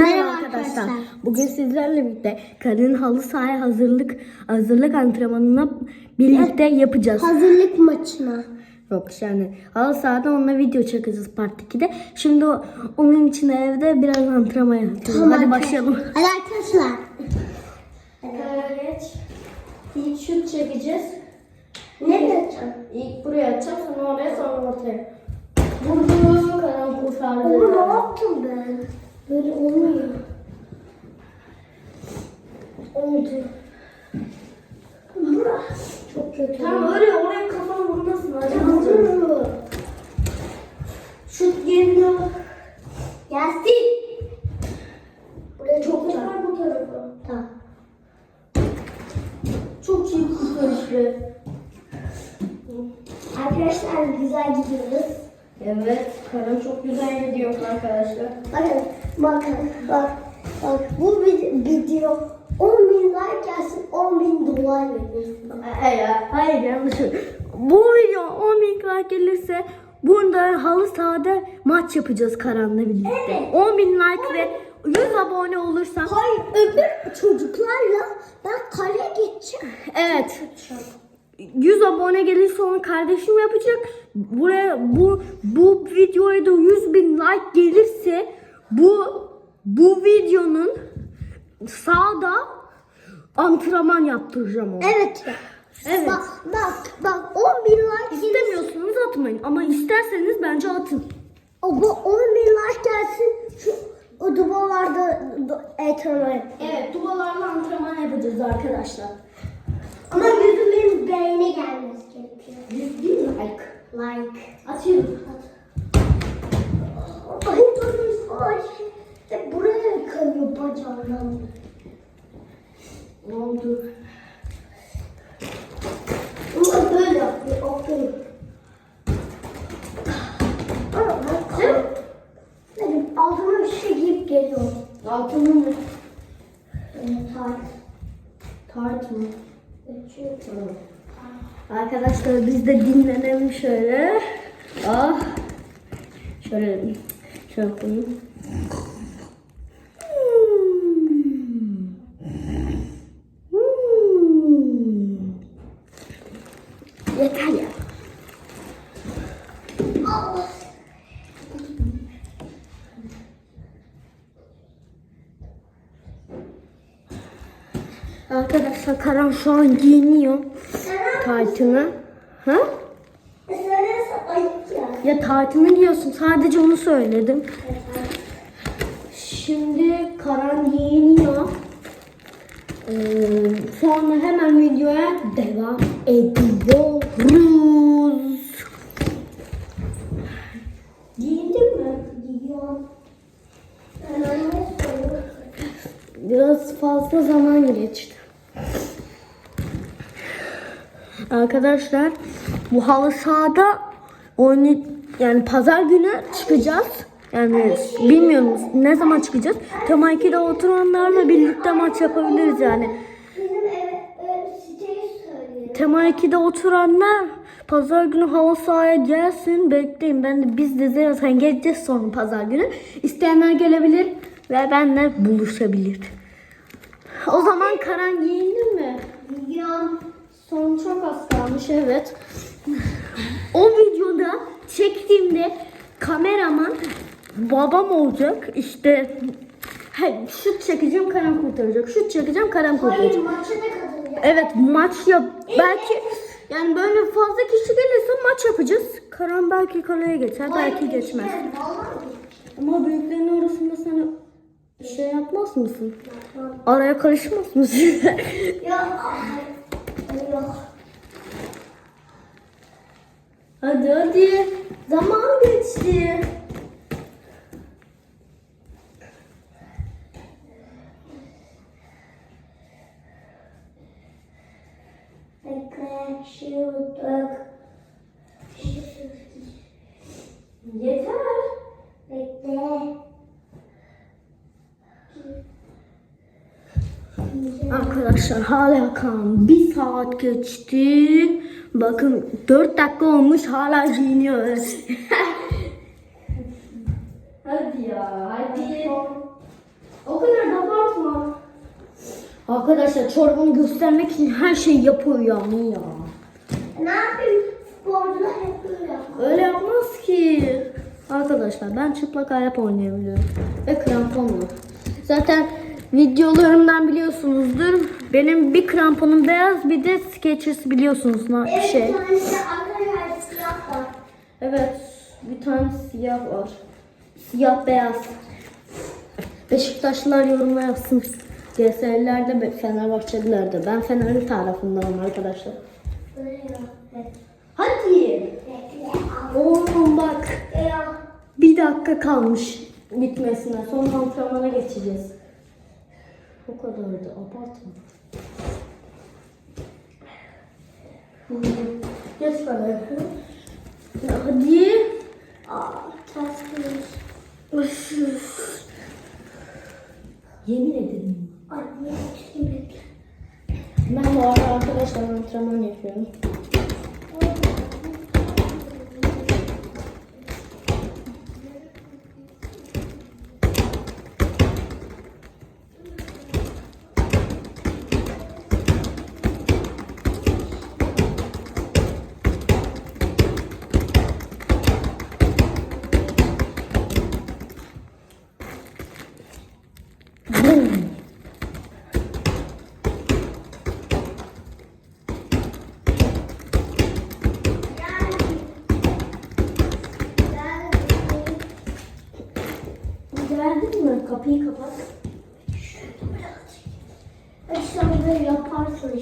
Merhaba arkadaşlar. Bugün sizlerle birlikte kadın halı sahaya hazırlık hazırlık antrenmanına birlikte yapacağız. Hazırlık maçına. Yok yani halı sahada onunla video çekeceğiz part 2'de. Şimdi o- onun için evde biraz antrenman yapacağız. Hadi başlayalım. Hadi arkadaşlar. İlk şut çekeceğiz. Ne yapacağım? İlk buraya atacağım sonra oraya sonra ortaya. Vurdu karan kurtardı. Ama ne yaptım ben? Böyle olmuyor. Oldu. Burası çok kötü. Tamam öyle oraya kafanı vurmasın. Acaba Şut geliyor. Gelsin. Buraya çok güzel. Bu tarafa. Tamam. Çok iyi kurtarış be. Arkadaşlar güzel gidiyoruz. Evet, Karan çok güzel gidiyor arkadaşlar. Bakın, bakın, bak, bak. Bu vid- video 10 bin like gelsin, 10 bin dolar verirsin. Hayır, hayır yanlış. Bu video 10 bin like gelirse bunda halı sahada maç yapacağız Karan'la birlikte. Evet. 10 bin like ve 100 abone olursan. Hayır, öbür çocuklarla ben kaleye geçeceğim. Evet. 100 abone gelirse onu kardeşim yapacak. Buraya bu bu videoya da 100 bin like gelirse bu bu videonun sağda antrenman yaptıracağım ona. Evet. Evet. Bak, bak, bak 10 bin like gelirse, İstemiyorsanız atmayın ama isterseniz bence atın. o bu 10 bin like gelsin, şu o duvarlarda ekranı. Evet, dualarla antrenman yapacağız arkadaşlar. Ama 100 bin beğeni gelmesi gerekiyor. 100 bin like. Like. Atıyorum. Ay dur, ay. Hep buraya kayıyor bacağımdan. Ne oldu? Ama böyle yapıyor, aferin. Ama ben kay- Benim altıma bir şey giyip geliyorum. Altını mı? Evet, hayır. Tart mı? Çünkü Arkadaşlar biz de dinlenelim şöyle. Ah. Şöyle şöyle. Hmm. Yeter ya. Arkadaşlar Karan şu an giyiniyor taytını. Ha? Ya. Taytını giyiyorsun. Sadece onu söyledim. Şimdi Karan giyiniyor. Ee, sonra hemen videoya devam ediyoruz. Giyindin mi? Giyiyorum. Biraz fazla zaman geçti. Arkadaşlar bu halı sahada oyunu yani pazar günü çıkacağız. Yani bilmiyorum ne zaman çıkacağız. Tam 2'de oturanlarla birlikte maç yapabiliriz yani. Tema 2'de oturanlar pazar günü halı sahaya gelsin bekleyin. Ben de biz de zaten geleceğiz sonra pazar günü. İsteyenler gelebilir ve benimle buluşabilir. O zaman Karan giyindin mi? Giyiyorum. Son çok az kalmış evet. O videoda çektiğimde kameraman babam olacak. İşte he, şut çekeceğim Karan kurtaracak. Şut çekeceğim kurtaracak. Hayır maça da katılacağım. Evet maç yap. Belki yani böyle fazla kişi gelirse maç yapacağız. Karan belki kaleye geçer, belki geçmez. Ama büyüklerin arasında sana şey yapmaz mısın? Araya karışmaz mısın? Yok. Ay, Yok. hadi hadi. Zaman geçti. Bekle, Arkadaşlar hala kan bir saat geçti. Bakın 4 dakika olmuş hala giyiniyor. hadi ya hadi. O kadar da abartma. Arkadaşlar çorbanı göstermek için her şeyi yapıyor yani ya. Ne yapayım? Sporcular hep böyle. Öyle yapmaz ki. Arkadaşlar ben çıplak ayak oynayabiliyorum. Ve kramponla. Zaten videolarımdan biliyorsunuzdur. Benim bir kramponum beyaz bir de Skechers biliyorsunuz Evet, şey. bir tanesi siyah var. Evet bir tane siyah var. Siyah beyaz. Beşiktaşlılar yorumla yazsın. GS'lilerde ve Fenerbahçeliler de. Ben Fenerli tarafındanım arkadaşlar. Hadi. Oğlum bak. Bir dakika kalmış bitmesine. Son antrenmana geçeceğiz. O kadar da abartma. Geç. Ya Hadi. Aa, ters üf. Yemin ederim. Ay, çıkayım bekle. Ben bu arada arkadaşlar antrenman yapıyorum.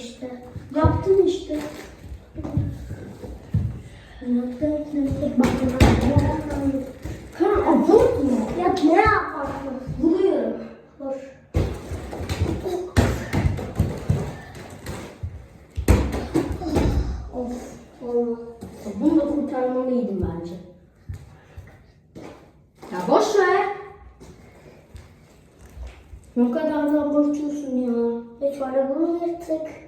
İşte. Yaptın işte. Kan abartma. Ya ne yaparsın? Vuruyorum. Dur. Of. Olmaz. Bunu da kurtarmalıydım bence. Ya boş ver. Ne kadar da abartıyorsun ya. Hiç öyle bunu yırtık.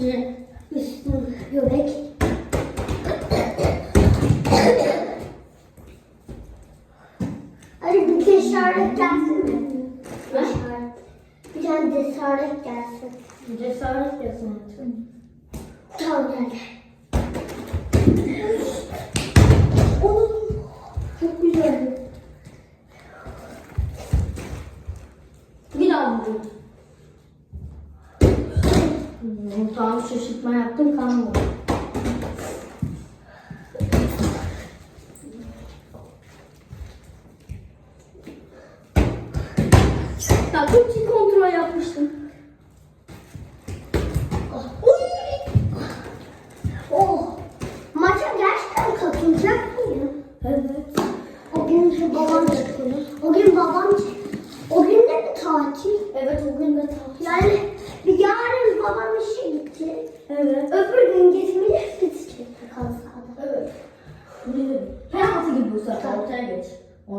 İyi. Üstün göbek. Hadi bir cesaret gelsin mi? Cesaret. Bir tane cesaret gelsin. Cesaret gelsin. Tamam gel. Tamam şaşırtma yaptım kalmadı.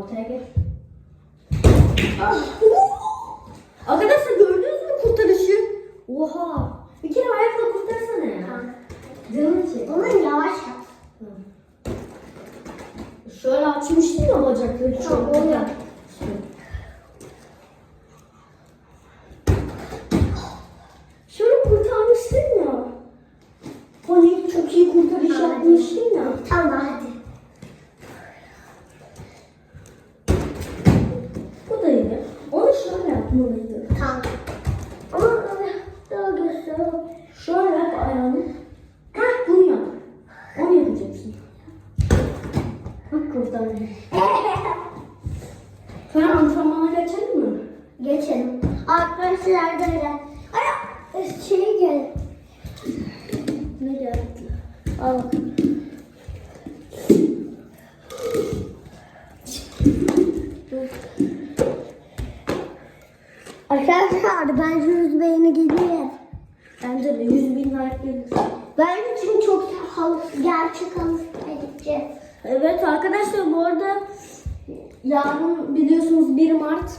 Ortaya geç. Ah! Arkadaşlar Al. Arkadaşlar bence yüz beğeni geliyor. Bence de 100 bin like gelir. Bence çünkü çok halı, gerçek halı gideceğiz. Evet arkadaşlar bu arada yarın biliyorsunuz 1 Mart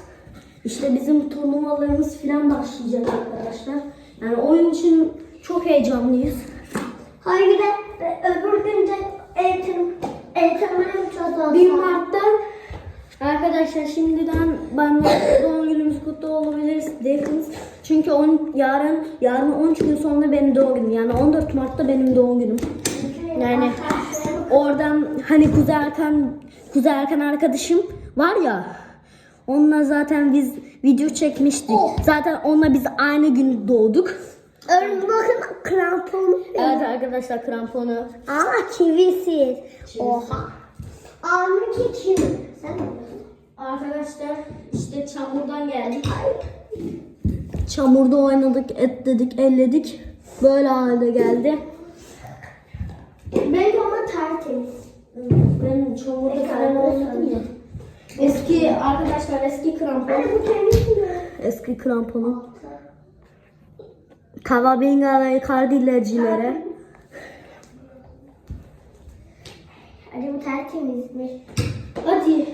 işte bizim turnuvalarımız falan başlayacak arkadaşlar. Yani oyun için çok heyecanlıyız. Hayır de e, öbür gün de eğitim eğitimine yapacağız. 1 Mart'ta Arkadaşlar şimdiden ben doğum günümüz kutlu olabiliriz dersiniz. Çünkü on, yarın yarın 13 gün sonra benim doğum günüm. Yani 14 Mart'ta benim doğum günüm. Yani oradan hani Kuzey Erkan Kuzey Erkan arkadaşım var ya onunla zaten biz video çekmiştik. Zaten onunla biz aynı gün doğduk. Öyle bakın krampon. Evet arkadaşlar kramponu. Ama çivisiz. Oha. Ağrınki çivi. Sen? Arkadaşlar işte çamurdan geldik. Çamurda oynadık, etledik, elledik. Böyle halde geldi. Benim ama tertemiz. Ben çamurda oynadım ya. Eski arkadaşlar eski krampon. Eski kramponu. Kavabinga ve kardillercilere. Anne bu tertemizmiş. Hadi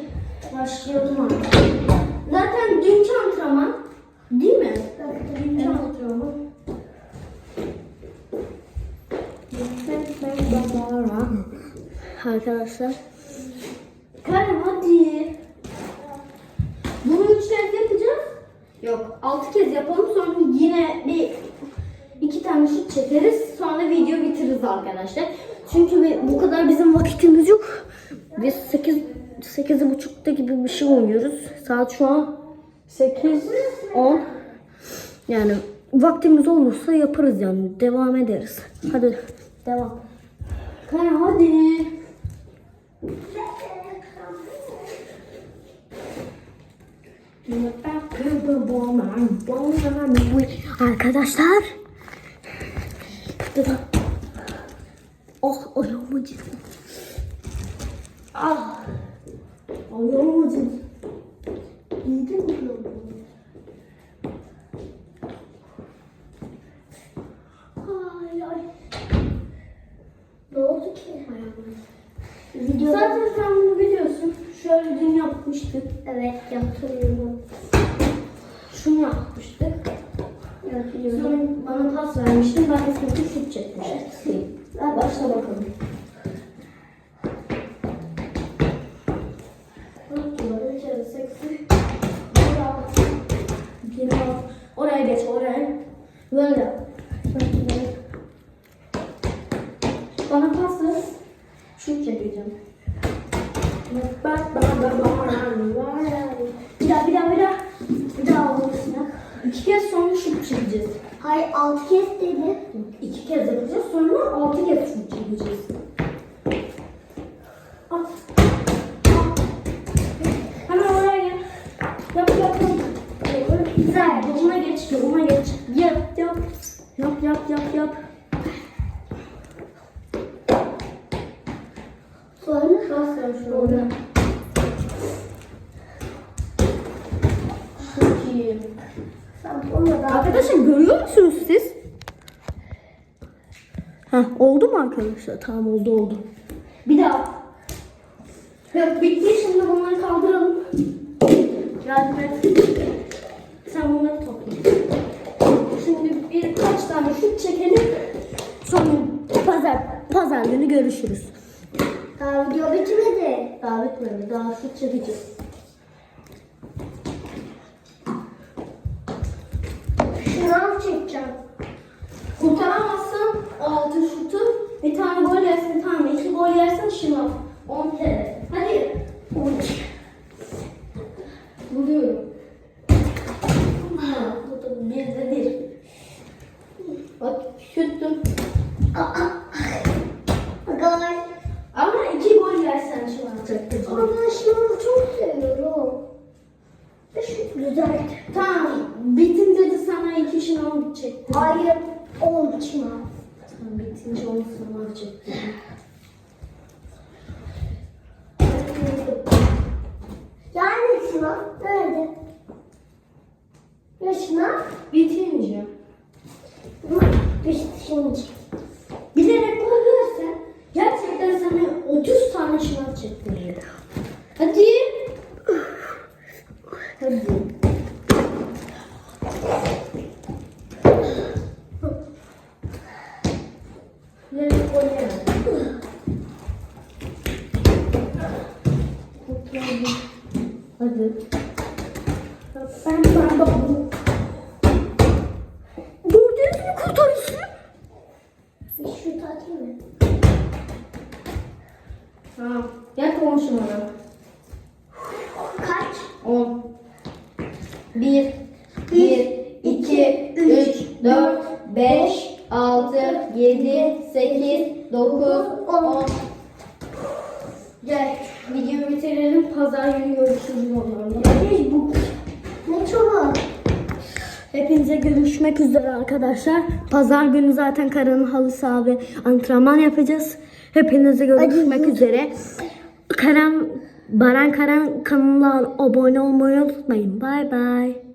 başlayalım artık. Zaten dünkü antrenman değil mi? Dünkü antrenman. Arkadaşlar. Kerem hadi. Bunu üç kez yapacağız. Yok altı kez yapalım sonra yine bir şut çekeriz. Sonra video bitiririz arkadaşlar. Çünkü bu kadar bizim vakitimiz yok. Biz 8 8 buçukta gibi bir şey oynuyoruz. Saat şu an 8 10. Yani vaktimiz olursa yaparız yani. Devam ederiz. Hadi devam. Kerem hadi. Arkadaşlar. Oh ayağım acıdı. Ah. Ayağım acıdı. İyiydi mi Ay ay. Ne oldu ki? Video... Zaten sen bunu biliyorsun. Şöyle dün yapmıştık. Evet yapıyorum. Şunu yapmıştık. Sonra bana pas vermiştin. Ben de sana şut çekmiştim. Evet. Başla bakalım. Kez sonra şut çekeceğiz. Hayır altı kez dedi. İki kez yapacağız sonra altı kez şut çekeceğiz. Hemen oraya gel. Yap yap yap. Güzel. Yoluna geç. Yoluna geç. Yap yap. Yap yap yap yap. Sonra Bas sen şuraya. Çok iyi. sen bunu da Arkadaşlar görüyor musunuz siz? Heh, oldu mu arkadaşlar? Tamam oldu oldu. Bir daha. Yok bitti şimdi bunları kaldıralım. Yardım et. Sen bunları topla. Şimdi birkaç tane şut çekelim. Sonra pazar, pazar günü görüşürüz. daha video bitmedi. Daha bitmedi. Daha şut çekeceğiz. cezanı çekeceğim. Kurtaramazsan altı şutu bir tane gol yersin tamam. iki gol yersin şınav. 10 kere. Hadi. 12. çektim. Hayır. Şınav. Tamam bitince onu şınav çektim. Yani şınav. Nerede? Ya şınav? Bitince. Şimdi. Bilerek yersen gerçekten sana 30 tane şınav çektirir. Hadi. Hadi. Ne? yapmışım onu. Kaç? 10 1 1 2 3 4 5 6 7 8 9 10 Gel videoyu bitirelim. Pazar günü görüşürüz onlarla. Bu ne çabuk. Hepinize görüşmek üzere arkadaşlar. Pazar günü zaten Karan'ın halı saha ve antrenman yapacağız. Hepinize görüşmek Hadi. üzere. Karan Baran Karan kanalına abone olmayı unutmayın. Bay bay.